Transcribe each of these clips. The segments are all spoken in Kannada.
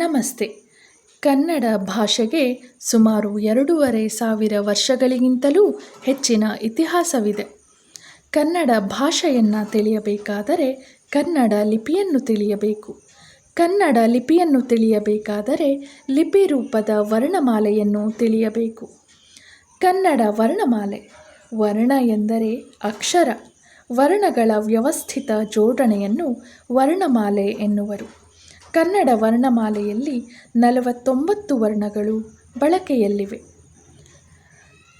ನಮಸ್ತೆ. ಕನ್ನಡ ಭಾಷೆಗೆ ಸುಮಾರು ಎರಡೂವರೆ ಸಾವಿರ ವರ್ಷಗಳಿಗಿಂತಲೂ ಹೆಚ್ಚಿನ ಇತಿಹಾಸವಿದೆ. ಕನ್ನಡ ಭಾಷೆಯನ್ನು ತಿಳಿಯಬೇಕಾದರೆ ಕನ್ನಡ ಲಿಪಿಯನ್ನು ತಿಳಿಯಬೇಕು. ಕನ್ನಡ ಲಿಪಿಯನ್ನು ತಿಳಿಯಬೇಕಾದರೆ ಲಿಪಿ ರೂಪದ ವರ್ಣಮಾಲೆಯನ್ನು ತಿಳಿಯಬೇಕು. ಕನ್ನಡ ವರ್ಣಮಾಲೆ, ವರ್ಣ ಎಂದರೆ ಅಕ್ಷರ, ವರ್ಣಗಳ ವ್ಯವಸ್ಥಿತ ಜೋಡಣೆಯನ್ನು ವರ್ಣಮಾಲೆ ಎನ್ನುವರು. ಕನ್ನಡ ವರ್ಣಮಾಲೆಯಲ್ಲಿ ನಲವತ್ತೊಂಬತ್ತು ವರ್ಣಗಳು ಬಳಕೆಯಲ್ಲಿವೆ.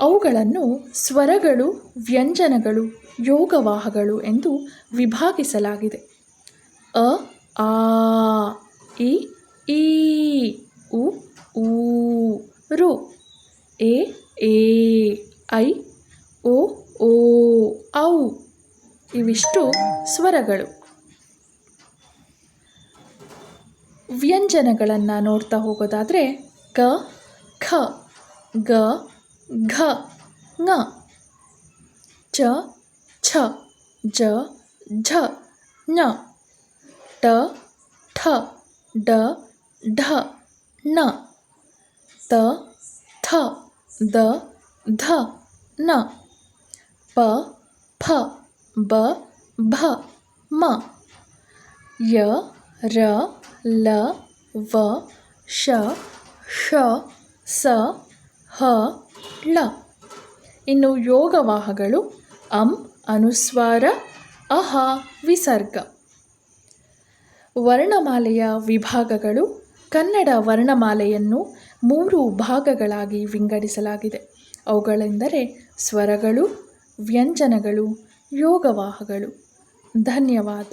ಅವುಗಳನ್ನು ಸ್ವರಗಳು, ವ್ಯಂಜನಗಳು, ಯೋಗವಾಹಗಳು ಎಂದು ವಿಭಾಗಿಸಲಾಗಿದೆ. ಅ, ಆ, ಇ, ಈ, ಉ ಊ ರು, ಎ ಏ ಐ, ಓ ಓ, ಔ, ಇವಿಷ್ಟು ಸ್ವರಗಳು. ವ್ಯಂಜನಗಳನ್ನು ನೋಡ್ತಾ ಹೋಗೋದಾದರೆ ಕ ಖ, ಗ, ಘ ಙ ಚ, ಛ, ಜ, ಝ, ಞ. ಟ, ಠ, ಡ, ಢ, ಣ. ತ, ಥ, ದ, ಧ, ನ. ಪ ಫ ಬ, ಭ, ಮ. ಯ, ರ ಲ, ವ, ಶ, ಷ, ಸ, ಹ, ಳ. ಇನ್ನು ಯೋಗವಾಹಗಳು ಅಂ, ಅನುಸ್ವಾರ, ಅಹ, ವಿಸರ್ಗ. ವರ್ಣಮಾಲೆಯ ವಿಭಾಗಗಳು ಕನ್ನಡ ವರ್ಣಮಾಲೆಯನ್ನು ಮೂರು ಭಾಗಗಳಾಗಿ ವಿಂಗಡಿಸಲಾಗಿದೆ. ಅವುಗಳೆಂದರೆ ಸ್ವರಗಳು, ವ್ಯಂಜನಗಳು ಯೋಗವಾಹಗಳು ಧನ್ಯವಾದ.